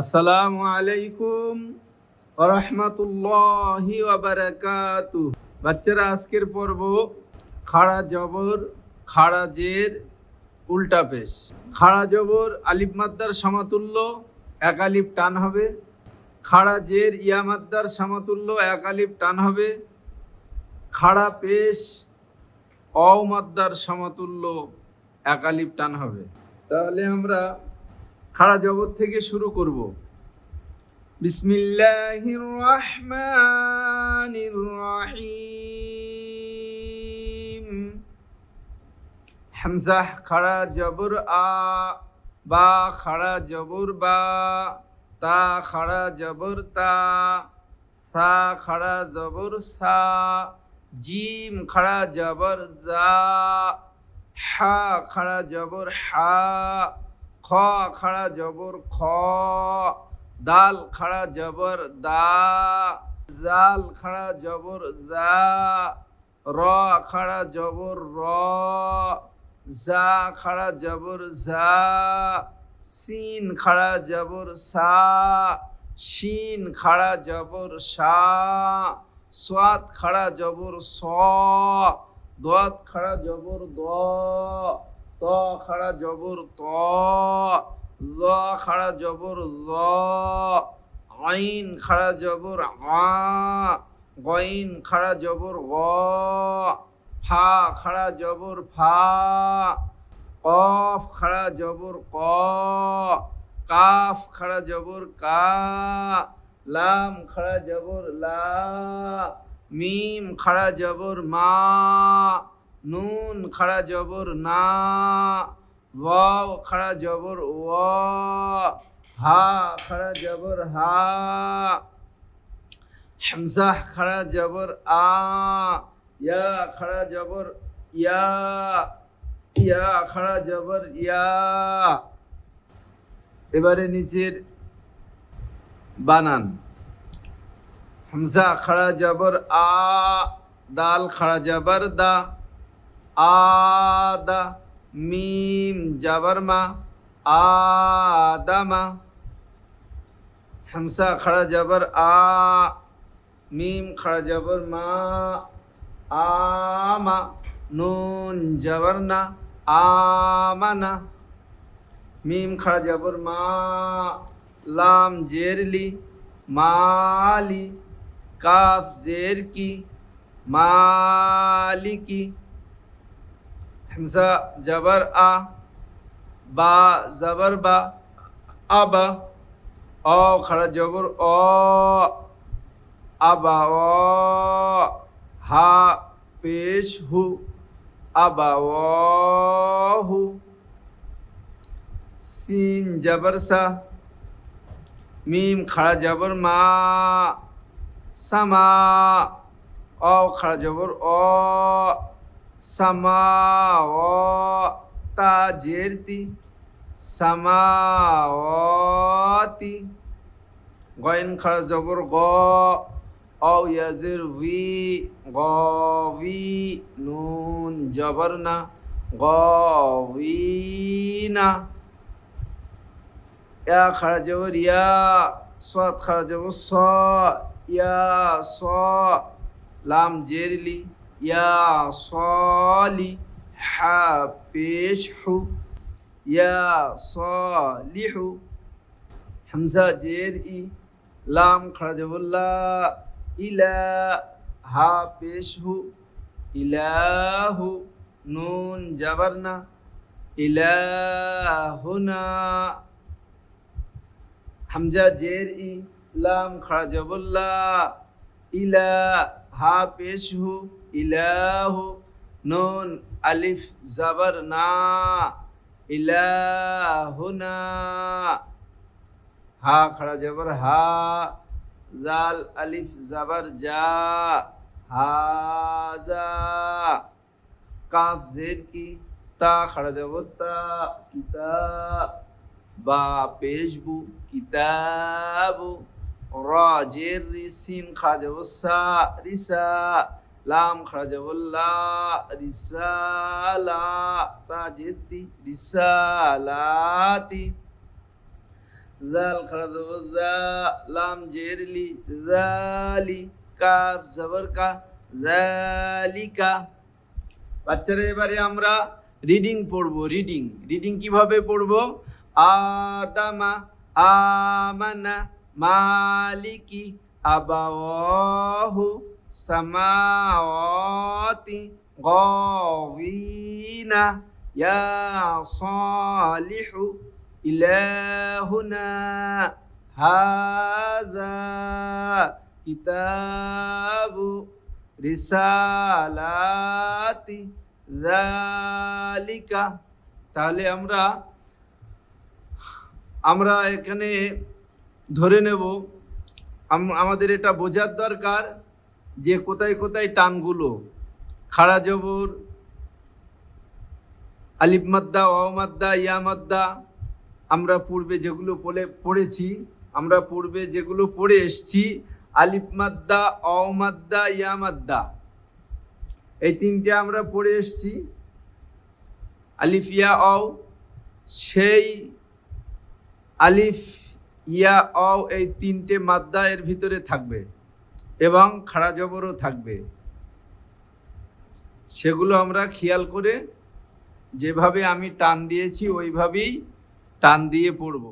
আসসালামু আলাইকুম রহমতুল্লাহি বারাকাতু বাচ্চারা, আজকের পর্ব খাড়া জবর, খাড়া জের, উল্টা পেশ। খাড়া জবর, আলিফ মাদ্দার সমতুল্য, এক আলিফ টান হবে। খাড়া জের, ইয়া মাদ্দার সমতুল্য, এক আলিফ টান হবে। খাড়া পেশ অ মাদ্দার সমতুল্য, এক আলিফ টান হবে। তাহলে আমরা খাড়া জগৎ থেকে শুরু করব। বিসমিল্লাহির রহমানির রহিম হামজা, খাড়া জবর আ, বা, খাড়া জবর বা, তা, খাড়া জবর তা, সা, খাড়া জবর সা, জিম, খাড়া জবর জা, হা, খাড়া জবর হা খ খাড়া জবর, খ দাল খাড়া জবর, দা জাল খাড়া জবর জা র খাড়া জবর, র জা খাড়া জবর জা সিন খাড়া জবর, সা শিন খাড়া জবর, সা সাত খাড়া জবর, স দত খাড়া জবর, দ ত খাড়া জবর ত, ল খাড়া জবর ল, আইন খাড়া জবর আ, গইন খাড়া জবর গ, ফা খাড়া জবর ফা, কফ খাড়া জবর ক, কাফ খাড়া জবর কা, লাম খাড়া জবর লা, মিম খাড়া জবর মা নুন খাড়া জবর না, ওয়াও খাড়া জবর ও হা খাড়া জবর হা, হামজা খাড়া জবর আ, ইয়া খাড়া জবর ইয়া ইয়া খাড়া জবর ইয়া। এবারে নিচের বানান। হামজা খাড়া জবর আ, দাল খাড়া জবর দা। আদা মিম জবর মা আদামা হামসা খড়া জবর আ মিম খড়া জবর মা আমা নুন জবর না আমানা মিম খড়া জবর মা লাম জেরলি মালি কাফ জের কি মালিকি হামজা জবর আ বা জবর বা আবা অ খড়া জবর অ আবা অ হা পেশ হু আবা হু সিন জবর সা মিম খড়া জবর মা সামা অ খড়া জবর অ সামাওয়াতা জেরতি সামাওয়াতি। গয়েন খাড়া জবর গ অ ইয়াজের ভি গভি, নুন জবর না, গভিনা। ইয়া খাড়া জবর, ইয়া, সৎ খাড়া জবর, স, ইয়া, স, লাম জেরলি ইয়া সলি হা পেশ হু ইয়া সলিহু। হামজা জের ই লাম খড়জবুল্লা ইলা হা পেশ হু ইলাহু, নুন, জবরনা, ইলাহুনা। হামজা জের ই লাম খড়জবুল্লা ইলা হা পেশ হু ইলাহু নুন আলিফ জবর না। ইলাহুনা হা খড়া জবর হা। জাল আলিফ জবর যা হাদা কাফ জের কি? তা খড়া জবর তা। কিতা বা পেশবু কিতাবু রা জের রি সিন খাজব সা। রিসা লাম খাজবুল্লা রিসালা তা জেতি রিসালাতি জাল খাড়া জবর লাম জেরলি জালি কাফ জবর কা জালিকা বাচ্চারা, এবারে আমরা রিডিং পড়ব রিডিং রিডিং কীভাবে পড়ব? আদামা আমানা মালিকি আবাওয়াহু সামাওয়াতি গাওয়িনা ইয়া সালিহু ইলাহুনা হাযা কিতাবু রিসালাতি যালিকা তাহলে আমরা আমরা এখানে ধরে নেব, আম- আমাদের এটা বোঝার দরকার। যে কোথায় কোথায় টানগুলো, খাড়া জবর, আলিফ মাদ্দা, ওয়াও মাদ্দা, ইয়া আমরা পূর্বে যেগুলো পড়ে, পড়েছি, আমরা পূর্বে যেগুলো পড়ে এসছি, আলিফ মাদ্দা অ মাদ্দা, ইয়া এই তিনটে আমরা পড়ে এসছি, আলিফ, ইয়া অ সেই আলিফ, ইয়া অ এই তিনটে মাদ্দা এর ভিতরে থাকবে। এবং খাড়া জবরও থাকবে। সেগুলো আমরা খেয়াল করে যেভাবে আমি টান দিয়েছি, ওইভাবেই টান দিয়ে পড়ব।